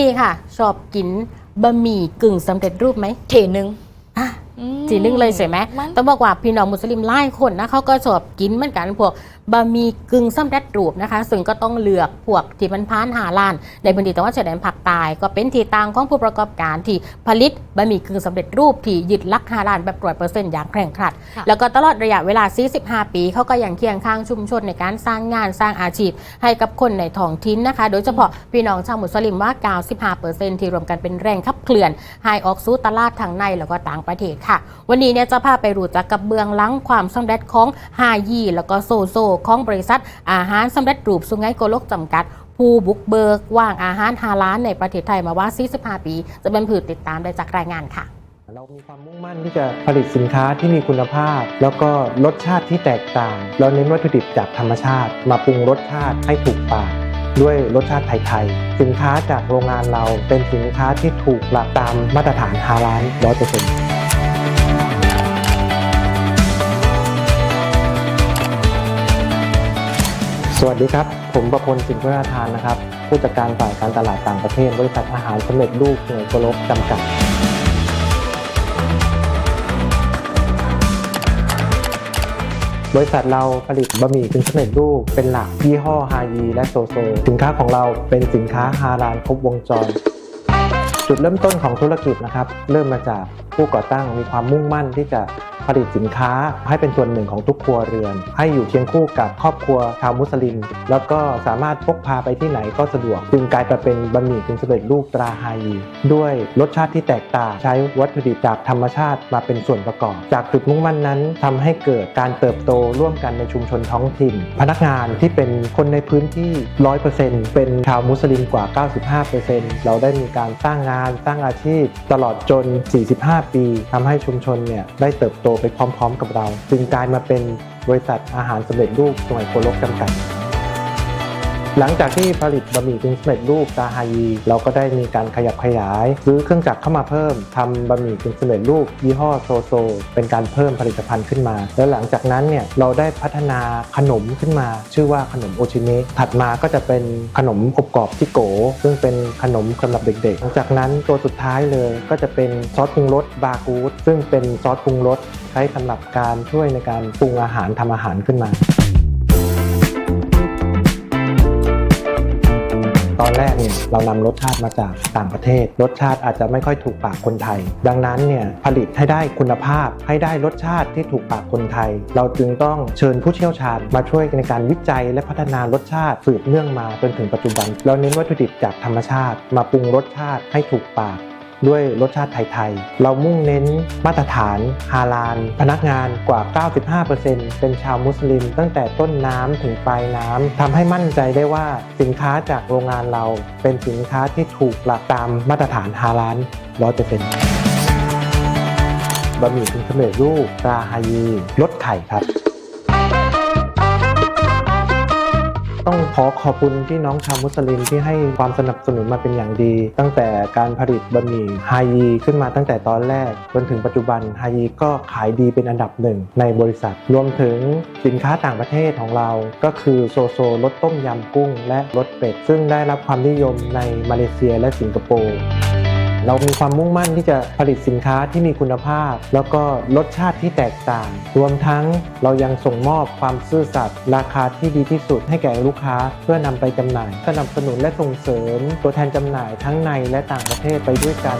นี่ค่ะ ชอบกินบะหมี่กึ่งสำเร็จรูปไหมเทหนึ่งอะอืม จีนึงเลยใช่ไหมมันต้องบอกว่าพี่น้องมุสลิมหลายคนนะเขาก็ชอบกินเหมือนกันพวกบะหมี่กึ่งสำเร็จรูปนะคะ ซึ่งก็ต้องเลือกพวกที่มันพานหาล้าน ในพื้นที่จังหวัดชายแดนภาคใต้ก็เป็นที่ต่างของผู้ประกอบการที่ผลิตบะหมี่กึ่งสำเร็จรูปที่ยึดหลักหาล้านแบบร้อยเปอร์เซ็นต์อย่างเคร่งครัดค่ะแล้วก็ตลอดระยะเวลา 45 ปีเขาก็ยังเคียงข้างชุมชนในการสร้างงานสร้างอาชีพ ให้กับคนในท้องถิ่นนะคะ โดยเฉพาะพี่น้องชาวมุสลิมว่า 95%ที่รวมกันเป็นแรงขับเคลื่อนให้ออกสู่ตลาดทางในแล้วก็ต่างประเทศค่ะวันนี้เนี่ยจะพาไปรู้จักกับเบื้องหลังความสำเร็จของฮายีแล้วก็โซโซของบริษัท อาหารสำเร็จรูปสุงไหงโกลกจำกัดผู้บุกเบิกว่างอาหารฮาล้านในประเทศไทยมาว่า 45 ปี จะเป็นผือติดตามได้จากรายงานค่ะเรามีความมุ่งมั่นที่จะผลิตสินค้าที่มีคุณภาพ แล้วก็รสชาติที่แตกต่าง เราเน้นวัตถุดิบจากธรรมชาติ มาปรุงรสชาติให้ถูกปากด้วยรสชาติไทยๆสินค้าจากโรงงานเราเป็นสินค้าที่ถูกหลักตามมาตรฐานฮาลาลร้อยเสวัสดีครับ ผมประพลสินพุทธทานนะครับ ผู้จัดการฝ่ายการตลาดต่างประเทศ บริษัทอาหารสำเร็จรูปเหน่วยโกลกจำกัด บริษัทเราผลิตบะหมี่กึ่งสำเร็จรูปเป็นหลักยี่ห้อฮายีและโซโซ สินค้าของเราเป็นสินค้าฮาลาลครบวงจร จุดเริ่มต้นของธุรกิจนะครับ เริ่มมาจากผู้ก่อตั้งมีความมุ่งมั่นที่จะ ผลิตสินค้าให้เป็นส่วนหนึ่งของทุกครัวเรือน ให้อยู่เคียงคู่กับครอบครัวชาวมุสลิม แล้วก็สามารถพกพาไปที่ไหนก็สะดวก จึงกลายมาเป็นบะหมี่กึ่งสำเร็จรูปตราฮายีด้วยรสชาติที่แตกต่างใช้วัตถุดิบจากธรรมชาติมาเป็นส่วนประกอบ จากจุดมุ่งมั่นนั้นทำให้เกิดการเติบโตร่วมกันในชุมชนท้องถิ่น พนักงานที่เป็นคนในพื้นที่ 100%เป็นชาวมุสลิมกว่า 95%เราได้มีการสร้างงานสร้างอาชีพตลอดจน 45 ปีทำให้ชุมชนเนี่ยได้เติบโตไปพร้อมๆกับเรา จึงกลายมาเป็นบริษัทอาหารสำเร็จรูปสมัยโคโลกจำกัด หลังจากที่ผลิตบะหมี่กึ่งสำเร็จรูปตาฮายีเราก็ได้มีการขยับขยาย ซื้อเครื่องจักรเข้ามาเพิ่มทำบะหมี่กึ่งสำเร็จรูป ยี่ห้อโซโซ เป็นการเพิ่มผลิตภัณฑ์ขึ้นมา แล้วหลังจากนั้นเนี่ยเราได้พัฒนาขนมขึ้นมา ชื่อว่าขนมโอชิเนะถัดมาก็จะเป็นขนมอบกรอบที่โก ซึ่งเป็นขนมสำหรับเด็กๆหลังจากนั้นตัวสุดท้ายเลยก็จะเป็นซอสปรุงรสบากูดซึ่งเป็นซอสปรุงรสใช้สำหรับการช่วยในการปรุงอาหารทำอาหารขึ้นมา ตอนแรกเนี่ยเรานำรสชาติมาจากต่างประเทศ รสชาติอาจจะไม่ค่อยถูกปากคนไทย ดังนั้นเนี่ยผลิตให้ได้คุณภาพ ให้ได้รสชาติที่ถูกปากคนไทย เราจึงต้องเชิญผู้เชี่ยวชาญ มาช่วยในการวิจัยและพัฒนารสชาติสืบเนื่องมาจนถึงปัจจุบัน เราเน้นวัตถุดิบจากธรรมชาติ มาปรุงรสชาติให้ถูกปาก ด้วยรสชาติไทยๆ เรามุ่งเน้นมาตรฐานฮาลาล พนักงานกว่า 95%เป็นชาวมุสลิม ตั้งแต่ต้นน้ำถึงปลายน้ำทำให้มั่นใจได้ว่าสินค้าจากโรงงานเราเป็นสินค้าที่ถูกหลักตามมาตรฐานฮาลาล100%บะหมี่กึ่งสำเร็จรูปตราฮายีลดไข่ครับ ต้องขอขอบคุณพี่น้องชาวมุสลิมที่ให้ความสนับสนุนมาเป็นอย่างดี ตั้งแต่การผลิตบะหมี่ฮายีขึ้นมาตั้งแต่ตอนแรก จนถึงปัจจุบันฮายีก็ขายดีเป็นอันดับหนึ่งในบริษัท รวมถึงสินค้าต่างประเทศของเรา ก็คือโซโซรสต้มยำกุ้ง และรสเป็ดซึ่งได้รับความนิยมในมาเลเซียและสิงคโปร์ เรามีความมุ่งมั่นที่จะผลิตสินค้าที่มีคุณภาพ แล้วก็รสชาติที่แตกต่าง รวมทั้งเรายังส่งมอบความซื่อสัตย์ราคาที่ดีที่สุดให้แก่ลูกค้า เพื่อนำไปจำหน่ายสนับสนุนและส่งเสริมตัวแทนจำหน่ายทั้งในและต่างประเทศไปด้วยกัน